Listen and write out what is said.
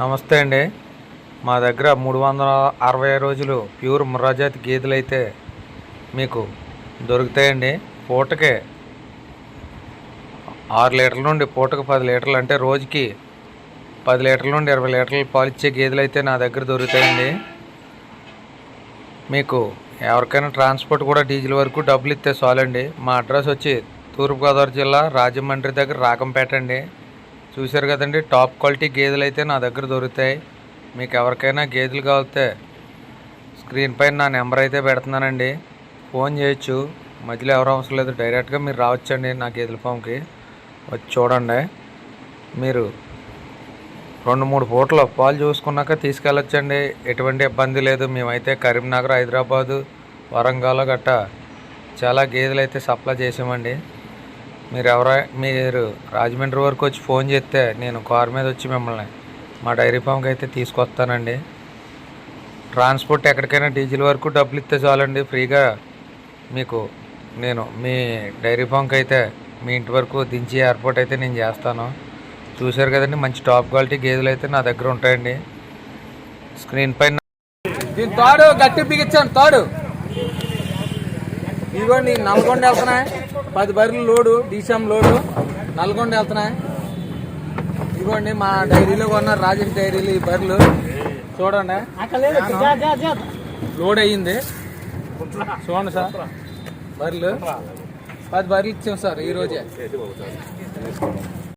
నమస్తే అండి. మా దగ్గర మూడు వందల అరవై రోజులు ప్యూర్ ముర్రాజాతి గేదెలు అయితే మీకు దొరుకుతాయండి. పూటకే ఆరు లీటర్ల నుండి పూటకు పది లీటర్లు అంటే రోజుకి పది లీటర్ల నుండి ఇరవై లీటర్లు పాలు ఇచ్చే గేదెలు అయితే నా దగ్గర దొరుకుతాయండి. మీకు ఎవరికైనా ట్రాన్స్పోర్ట్ కూడా డీజిల్ వరకు డబ్బులు ఇస్తే చాలండి. మా అడ్రస్ వచ్చి తూర్పుగోదావరి జిల్లా రాజమండ్రి దగ్గర రాకంపేట అండి. చూశారు కదండి టాప్ క్వాలిటీ గేదెలు అయితే నా దగ్గర దొరుకుతాయి. మీకు ఎవరికైనా గేదెలు కావాలితే స్క్రీన్ పైన నా నెంబర్ అయితే పెడుతున్నానండి. ఫోన్ చేయొచ్చు. మధ్యలో ఎవరు అవసరం లేదు డైరెక్ట్గా మీరు రావచ్చండి నా గేదెల ఫామ్కి. వచ్చి చూడండి. మీరు రెండు మూడు పూటలు పాలు చూసుకున్నాక తీసుకెళ్ళొచ్చండి. ఎటువంటి ఇబ్బంది లేదు. మేమైతే కరీంనగర్ హైదరాబాదు వరంగల్ గట్ట చాలా గేదెలు అయితే సప్లై చేసామండి. మీరు ఎవరై మీరు రాజమండ్రి వరకు వచ్చి ఫోన్ చేస్తే నేను కార్ మీద వచ్చి మిమ్మల్ని మా డైరీ ఫామ్కి అయితే తీసుకొస్తానండి. ట్రాన్స్పోర్ట్ ఎక్కడికైనా డీజిల్ వరకు డబ్బులు ఇస్తే చాలండి. ఫ్రీగా మీకు నేను మీ డైరీ ఫామ్కి అయితే మీ ఇంటి వరకు దించి ఎయిర్పోర్ట్ అయితే నేను చేస్తాను. చూశారు కదండి మంచి టాప్ క్వాలిటీ గేదెలు అయితే నా దగ్గర ఉంటాయండి. స్క్రీన్ పైన దీని తాడు గట్టి బిగించాను తాడు. ఇదిగోండి నల్గొండ వెళ్తున్నాయి. పది బర్రెలు లోడు డీసీఎం లోడు నల్గొండ వెళ్తున్నాయి. ఇదిగోండి మా డైరీలో కొన్న రాజేష్ డైరీలు ఈ బర్రెలు. చూడండి. లోడ్ అయ్యింది చూడండి సార్. బర్రెలు. పది బర్రెలు ఇచ్చాం సార్ ఈరోజే.